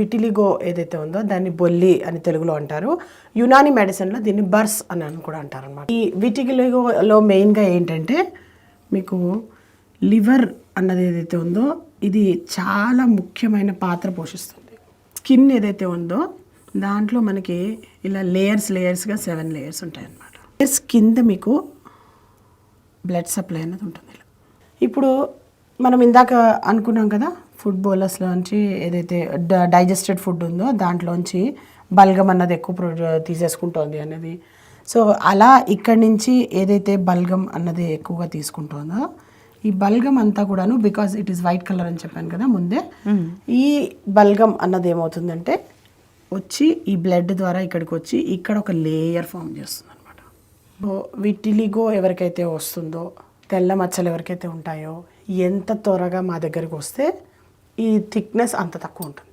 Vitiligo ఏదైతే ఉందో దాన్ని బొల్లి అని తెలుగులో అంటారు. యునాని మెడిసిన్లో దీన్ని బర్స్ అని అని కూడా అంటారు అనమాట ఈ విటిలిగోలో మెయిన్గా ఏంటంటే మీకు లివర్ అన్నది ఏదైతే ఉందో ఇది చాలా ముఖ్యమైన పాత్ర పోషిస్తుంది. స్కిన్ ఏదైతే ఉందో దాంట్లో మనకి ఇలా లేయర్స్ లేయర్స్గా సెవెన్ లేయర్స్ ఉంటాయి అన్నమాట లేయర్స్ కింద మీకు బ్లడ్ సప్లై అనేది ఉంటుంది. ఇలా ఇప్పుడు మనం ఇందాక అనుకున్నాం కదా ఫుడ్ బౌలర్స్లోంచి ఏదైతే డైజెస్టెడ్ ఫుడ్ ఉందో దాంట్లోంచి బల్గం అన్నది ఎక్కువ ప్రొ- తీసేసుకుంటోంది అనేది. సో అలా ఇక్కడి నుంచి ఏదైతే బల్గం అన్నది ఎక్కువగా తీసుకుంటుందో ఈ బల్గం అంతా కూడాను because it is white colour అని చెప్పాను కదా ముందే ఈ బల్గం అన్నది ఏమవుతుందంటే వచ్చి ఈ బ్లడ్ ద్వారా ఇక్కడికి వచ్చి ఇక్కడ ఒక లేయర్ ఫామ్ చేస్తుంది అనమాట విటిలిగో ఎవరికైతే వస్తుందో తెల్ల మచ్చలు ఎవరికైతే ఉంటాయో ఎంత త్వరగా మా దగ్గరికి వస్తే ఈ థిక్నెస్ అంత తక్కువ ఉంటుంది.